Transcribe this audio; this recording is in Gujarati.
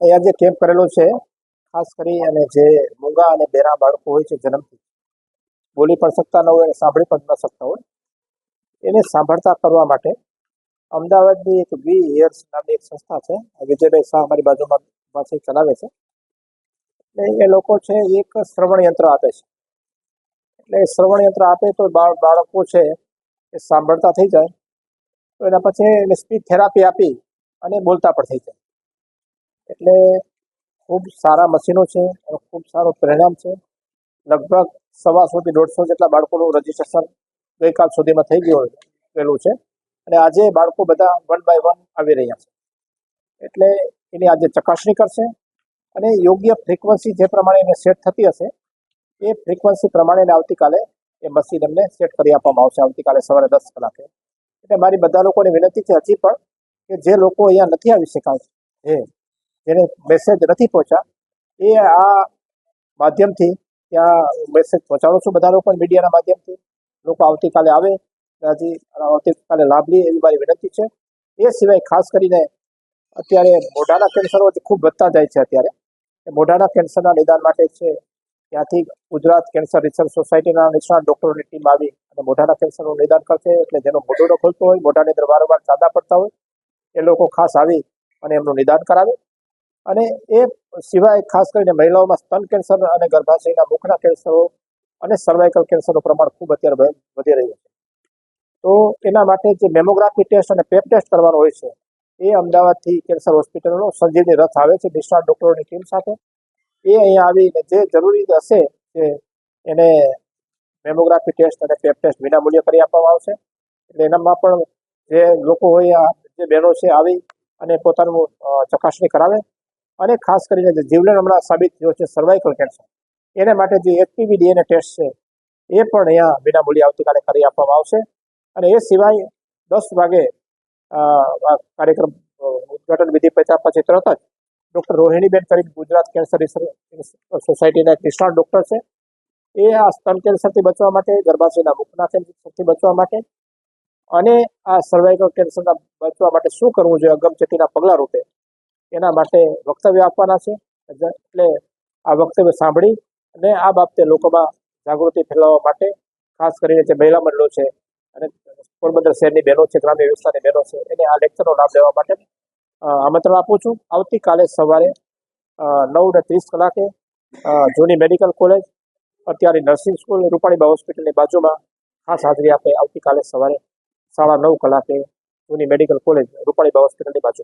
અહીંયા જે કેમ્પ કરેલો છે, ખાસ કરી અને જે મૂંગા અને બેરા બાળકો હોય છે જન્મથી, બોલી પણ શકતા ન હોય અને સાંભળી પણ ન શકતા હોય, એને સાંભળતા કરવા માટે અમદાવાદની એક વી હિયર્સ નામની એક સંસ્થા છે વિજયભાઈ શાહ અમારી બાજુમાં પાસે ચલાવે છે. એટલે એ લોકો છે, એક શ્રવણ યંત્ર આપે છે. એટલે શ્રવણ યંત્ર આપે તો બાળ, બાળકો છે, એ સાંભળતા થઈ જાય, તો એના પછી એને સ્પીચ થેરાપી આપી અને બોલતા પણ થઈ જાય. એટલે ખૂબ સારા મશીનો છે અને ખૂબ સારું પરિણામ છે. લગભગ સવાસોથી દોઢસો જેટલા બાળકોનું રજીસ્ટ્રેશન ગઈકાલ સુધીમાં થઈ ગયું ગયેલું છે. અને આજે બાળકો બધા વન બાય વન આવી રહ્યા છે. એટલે એની આજે ચકાસણી કરશે અને યોગ્ય ફ્રીક્વન્સી જે પ્રમાણે એને સેટ થતી હશે, એ ફ્રીક્વન્સી પ્રમાણે આવતીકાલે એ મશીન એમને સેટ કરી આપવામાં આવશે, આવતીકાલે સવારે દસ કલાકે. એટલે મારી બધા લોકોને વિનંતી છે હજી પણ કે જે લોકો અહીંયા નથી આવી શકાય, જે જેને મેસેજ નથી પહોંચ્યા. એ આ માધ્યમથી ત્યાં મેસેજ પહોંચાડું છું બધા લોકો મીડિયાના માધ્યમથી. લોકો આવતીકાલે આવે હજી આવતીકાલે લાભ લે એવી મારી વિનંતી છે. એ સિવાય ખાસ કરીને અત્યારે મોઢાના કેન્સરો ખૂબ વધતા જાય છે અત્યારે. મોઢાના કેન્સરના નિદાન માટે છે. ત્યાંથી ગુજરાત કેન્સર રિસર્ચ સોસાયટીના નિષ્ણાત ડૉક્ટરોની ટીમ આવી અને મોઢાના કેન્સરનું નિદાન કરશે. એટલે જેનો મોઢો ન ખોલતો હોય, મોઢાની અંદર વારંવાર ચાંદા પડતા હોય, એ લોકો ખાસ આવી અને એમનું નિદાન કરાવે. અને એ સિવાય ખાસ કરીને મહિલાઓમાં સ્તન કેન્સર અને ગર્ભાશયના મુખના કેન્સરો અને સર્વાઇકલ કેન્સરનું પ્રમાણ ખૂબ અત્યારે વધી રહ્યું છે. તો એના માટે જે મેમોગ્રાફી ટેસ્ટ અને પેપ ટેસ્ટ કરવાનો હોય છે, એ અમદાવાદથી કેન્સર હોસ્પિટલનો સંજીવની રથ આવે છે, નિષ્ણાત ડૉક્ટરોની ટીમ સાથે. એ અહીંયા આવીને જે જરૂરી હશે કે એને મેમોગ્રાફી ટેસ્ટ અને પેપ ટેસ્ટ વિનામૂલ્ય કરી આપવામાં આવશે. એટલે એનામાં પણ જે લોકો હોય જે બહેનો છે, આવી અને પોતાનું ચકાસણી કરાવે. અને ખાસ કરીને જે જીવલેણ હમણાં સાબિત થયો છે સર્વાઇકલ કેન્સર એને માટે જે એચપીવી ડીએનએ ટેસ્ટ છે, એ પણ અહીંયા વિનામૂલ્યે આવતીકાલે કરી આપવામાં આવશે. અને એ સિવાય દસ વાગે કાર્યક્રમ ઉદઘાટન વિધિ પત્યા પછી તરત જ ડૉક્ટર રોહિણીબેન કરી ગુજરાત કેન્સર સોસાયટીના નિષ્ણાત ડૉક્ટર છે. એ આ સ્તન કેન્સરથી બચવા માટે, ગર્ભાશયના મુખના કેન્સરથી બચવા માટે અને આ સર્વાઇકલ કેન્સરના બચવા માટે શું કરવું જોઈએ, અગમચેતીના પગલાં રૂપે એના માટે વક્તવ્ય આપવાના છે. એટલે આ વક્તવ્ય સાંભળી અને આ બાબતે લોકોમાં જાગૃતિ ફેલાવવા માટે ખાસ કરીને જે મહિલા મંડળો છે અને પોરબંદર શહેરની બહેનો છે, ગ્રામ્ય વિસ્તારની બહેનો છે, એને આ લેક્ચરનો લાભ લેવા માટે આમંત્રણ આપું છું. આવતીકાલે સવારે નવ ને ત્રીસ કલાકે જૂની મેડિકલ કોલેજ, અત્યારે નર્સિંગ સ્કૂલ, રૂપાણીબા હોસ્પિટલની બાજુમાં ખાસ હાજરી આપે આવતીકાલે સવારે સાડા નવ કલાકે જૂની મેડિકલ કોલેજ, રૂપાણીબા હોસ્પિટલની બાજુ.